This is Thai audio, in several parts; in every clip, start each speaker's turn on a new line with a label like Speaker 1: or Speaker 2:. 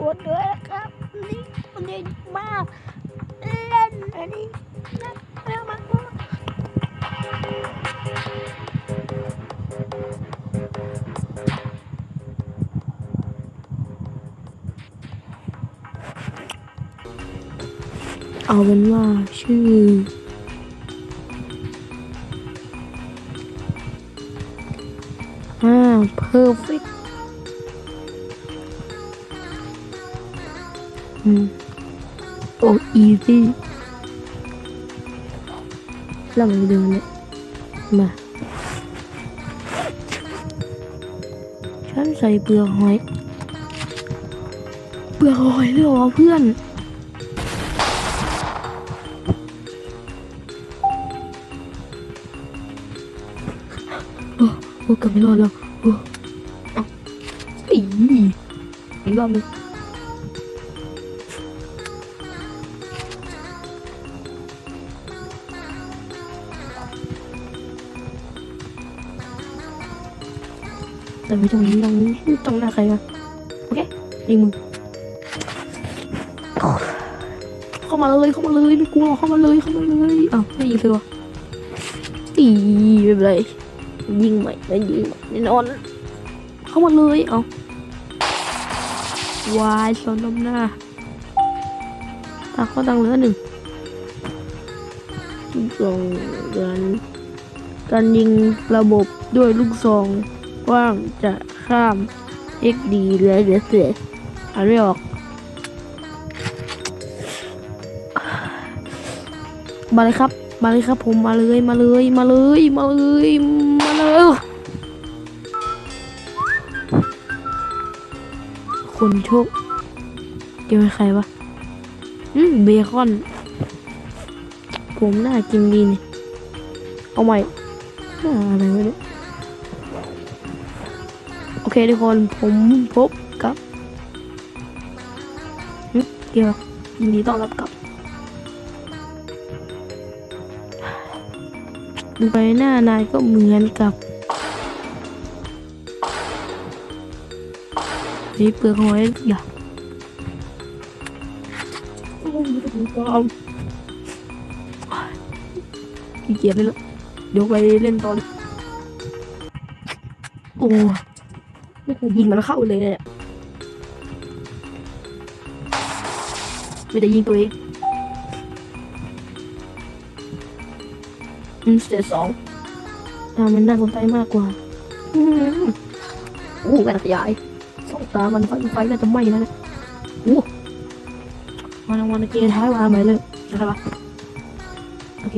Speaker 1: กดด้วยนะครับนี่มันดีมากเล่นอันนี้นะเร็วมากเอาเป็นว่าชื่ออ่า perfect โอ้ easy ล้วมันเดินเนี่ยมาฉันใส่เปลือกหอย เปลือกหอยเลยเหรอเพื่อนโอ้โอ้กลับไม่รอดแล้วโอ้อีอีกรอบนึง แต่ไม่ตรงนี้ตรงนี้ตรงหน้าใครอะโอเคยิงมึงเข้ามาเลยเข้ามาเลยไม่กลัวเข้ามาเลยเข้ามาเลยอ้าวไม่ยิงเลยวะอีไม่เป็นไรยิงใหม่แล้วยิงใหม่แน่นอน เข้ามาเลยเอาวายสอนนมหน้าตาเข้าตังเหลือหนึ่งลูกซองการการยิงระบบด้วยลูกซอง กว้างจะข้าม XD เหลือเหลือเสืออ่านไม่ออก มาเลยครับ มาเลยครับผมมาเลยมาเลย มาเลย มาเลย มาเลยคนโชคเกี่ยวกับใครวะอืมเบคอน ผมน่ากินดีนี่เอาใหม่อะไรวะเนี่ย เคทุกคนผมพบกับเกี่ยวยินดีต้อนรับกลับ ดูไปหน้านายก็เหมือนกับนี่เปลือกหอยอย่าขี้เกียจเลยละเดี๋ยวไปเล่นตอน โอ้ ไม่เคยยิงมันเข้าเลยเนี่ยไม่ได้ยิงตัวเองอืมเสียสองอ่ามันน่าสนใจมากกว่า อืมโอ้การขยายสองตา มันไฟไฟน่าจะไหม้แล้วนะโอ้มันวันเกยท้ายวางไปเลยนะครับโอเค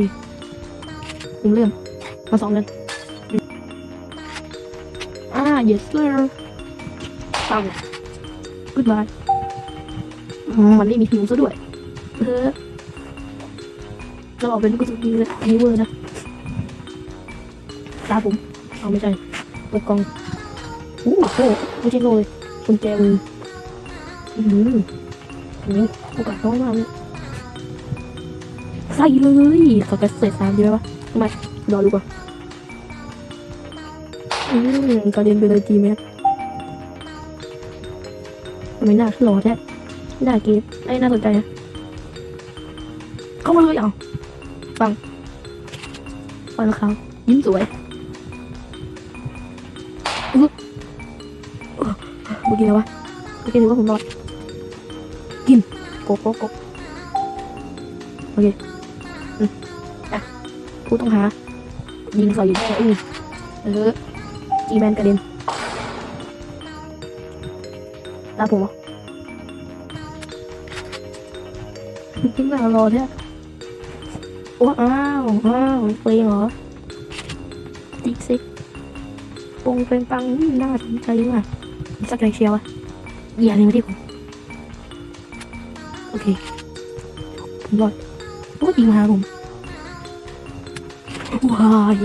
Speaker 1: ผมเริ่มมาสองกันอืมอ่า yes sir ตั้ง goodbye มันไม่มีหิวซะด้วย เออเราออกเป็นลูกกระสุนยิงเลยนีเวอร์นะตาผม เอาไม่ใช่เปิดกล่องโอ้โหไม่ใช่โลเลยกุญแจมืออือหือโอ้โอกาสน้อยมากเลยใส่เลยเขอกระเสร็จสามดีไหมวะทำไมรอดูก่อน อืมกระเด็นไปเลยจีแมสทำไมหน้าขึ้นรอแท้ไม่ได้เกมไอ้น่าสนใจนะเข้ามาเลยเอาฟังฟังเขายิ้มสวยเมื่อกี้แล้ววะเมื่อกี้ถือว่าผมรอดกินโกโกโกโอเคอืมอะผู้ต้องหายิงใส่อยู่แน่อือเออ จีแมนกระเด็นตาผมเหรอนมารอแท้โอ้อ้าวอ้าวเฟยเหรอติ๊กซิกปงเป็นปังน่าสนใจว่ะสักไรเชียวอะอย่าเลยมาที่ผมโอเคผมรอดโอ้ยิงมาหาผมว้าย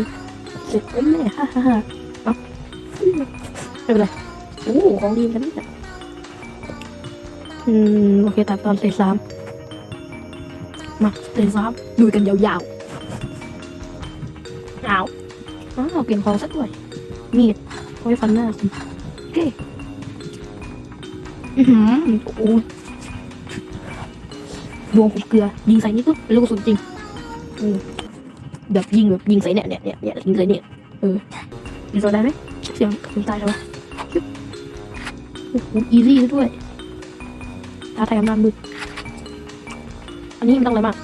Speaker 1: เสร็จไปแน่ฮ่าฮ่าฮ่า ไม่เป็นไรโอ้ของดีกันนี่อืม โอเคตัดตอนเสร็จสามมาเสร็จสามดูกันยาวๆอ้าวอ้าวเปลี่ยนของสักหน่อยมีดเอาไว้ฟันหน้าคุณโอเคอือหือโอ้โหดวงผมเกลือ ยิงใส่นี่ปุ๊บเป็นลูกกระสุนจริงอืมแบบยิงแบบยิงใส่เนี่ยเนี่ยเนี่ยเนี่ยยิงใส่เนี่ยเออยิงโซได้ไหม เสียงกระสุนตายแล้ววะโอ้โหอีซี่ซะด้วยท้าทายอำนาจมืดอันนี้มันต้องอะไรมาก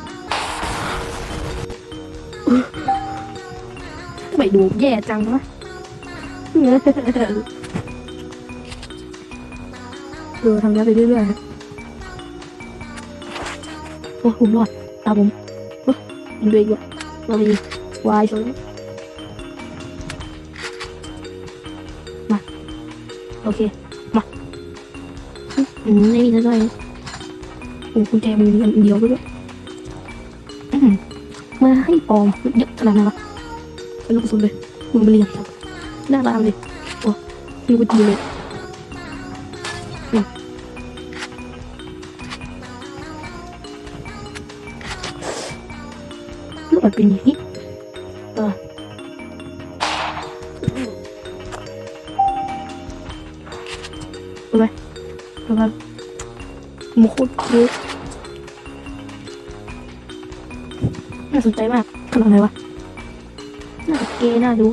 Speaker 1: ทำไมดูแย่จังวะเออทำงานไปเรื่อยๆโอ้ผมรอดตามผมเฮ้ยยิงตัวเองว่ะเรามีวายชน โอเค มาอืมไม่มีซะด้วยโอ้คุณแจมือมีอันเดียวด้วยอืมมาให้ปอมเยอะขนาดนั้นวะเป็นลูกสุนเลยมือมันเรียนครับหน้าตามเลยโอ้มีกุญแจเลยเรื่องมันเป็นอย่างนี้ รู้ไหมหมูโคตรเยอะน่าสนใจมากขนาดไหนวะ น่าจะเกน่าดู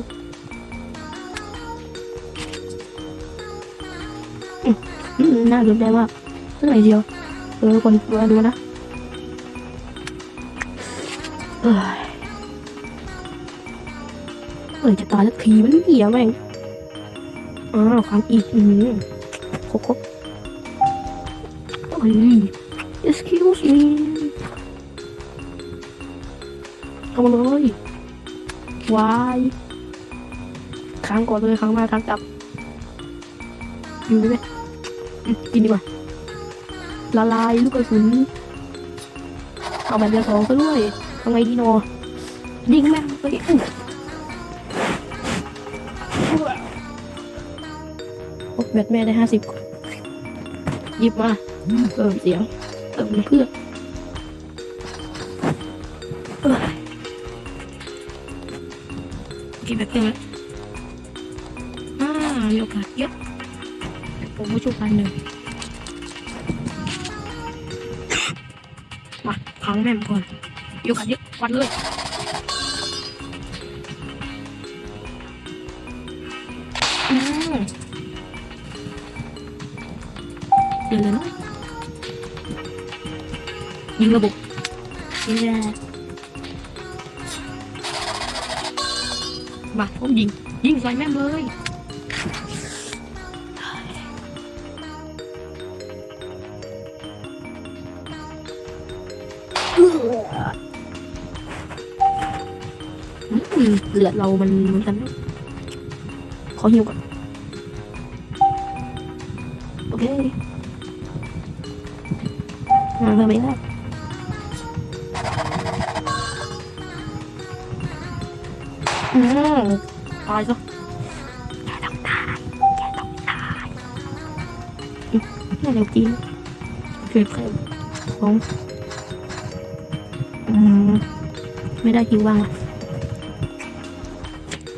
Speaker 1: อืมน่าสนใจมากเท่าไหร่เดียว เออคนดูดูนะเอ้ยเอ้ยจะตายสักทีมันเหี้ยแม่งอ้าวค้างอีก อืมครบครบ เอ้ย excuse me เอาเลย วายค้างก่อนเลยค้างมาค้างกลับ อยู่ได้ไหมอืมกินดีกว่า ละลายลูกกระสุน เอาแบบเดียวสองซะด้วยทำไงดีโนยิงแม่งไปอื้อโอ้แบตแม่ได้ห้าสิบหยิบมา เติมเสียงเติมเพื่อเอ้ยกินแบบเต็มแล้วอ่ามีโอกาสเยอะผมผู้ชุพันหนึ่งมาพังแม่มก่อนมีโอกาสเยอะฟันเลยอืมเดี๋ยวเลยนะ ยิงระบบยิงแร่มาผมยิงยิงใส่แม่งเล อืมตายซะแกต้องตายแกต้องตายอืมน่าเร็วจริงเกิดเพิ่มของอืมไม่ได้คิวบ้างอะ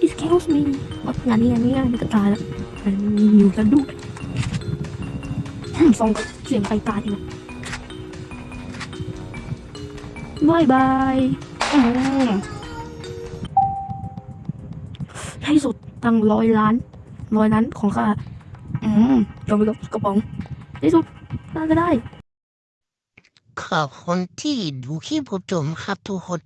Speaker 1: excuse me ว่างานนี้งานนี้งานนี้ก็ตายแล้วมีอยู่กันด้วยฟองเสียงใครตายนะบายบายอืม ให้สุดตั้งร้อยล้านร้อยล้านของข้าอืมจมไปกับกระป๋องที่สุดน่าจะได้
Speaker 2: ขอบคุณที่ดูคลิปผมจบครับทุกคน